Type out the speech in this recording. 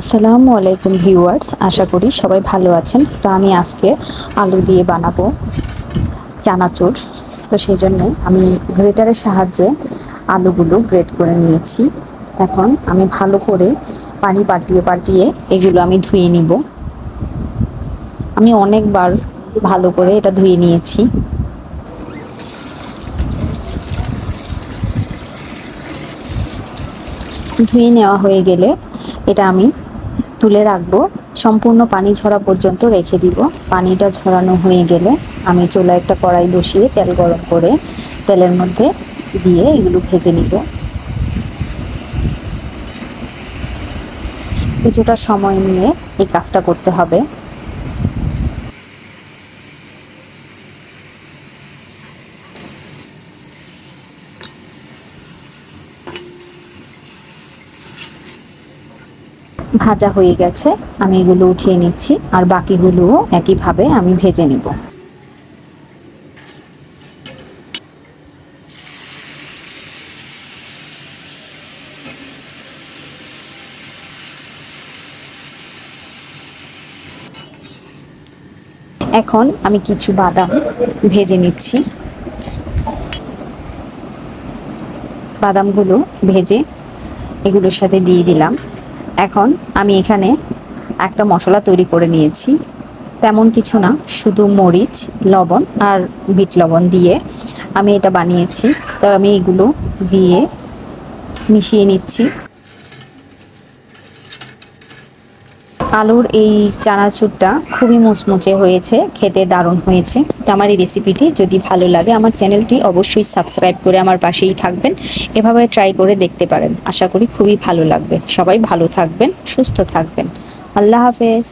আসসালামু আলাইকুম ভিউয়ার্স, আশা করি সবাই ভালো আছেন। তো আমি আজকে আলু দিয়ে বানাবো চানাচুর। তো সেই জন্যে আমি গ্রেটারের সাহায্যে আলুগুলো গ্রেট করে নিয়েছি। এখন আমি ভালো করে পানি পাটিয়ে পাটিয়ে এগুলো আমি ধুয়ে নিব। আমি অনেকবার ভালো করে এটা ধুয়ে নিয়েছি। ধুয়ে নেওয়া হয়ে গেলে এটা আমি তুলে রাখব। সম্পূর্ণ পানি ঝরা পর্যন্ত রেখে দিব। পানিটা ঝরানো হয়ে গেলে আমি চুলা একটা কড়াই বসিয়ে তেল গরম করে তেলের মধ্যে দিয়ে এগুলো ভেজে নিব। কিছুটা সময় নিয়ে এই কাজটা করতে হবে। ভাজা হয়ে গেছে, আমি এগুলো উঠিয়ে নিচ্ছি, আর বাকিগুলোও একইভাবে আমি ভেজে নেব। এখন আমি কিছু বাদাম ভেজে নিচ্ছি। বাদামগুলো ভেজে এগুলোর সাথে দিয়ে দিলাম। এখন আমি এখানে একটা মশলা তৈরি করে নিয়েছি। তেমন কিছু না, শুধু মরিচ, লবণ আর বিট লবণ দিয়ে আমি এটা বানিয়েছি। তো আমি এগুলো দিয়ে মিশিয়ে নিচ্ছি। আলুর এই চানাচুরটা খুবই মুচমুচে হয়েছে, খেতে দারুণ হয়েছে। তো আমার এই রেসিপিটি যদি ভালো লাগে, আমার চ্যানেলটি অবশ্যই সাবস্ক্রাইব করে আমার পাশেই থাকবেন। এভাবে ট্রাই করে দেখতে পারেন। আশা করি খুবই ভালো লাগবে। সবাই ভালো থাকবেন, সুস্থ থাকবেন। আল্লাহ হাফেজ।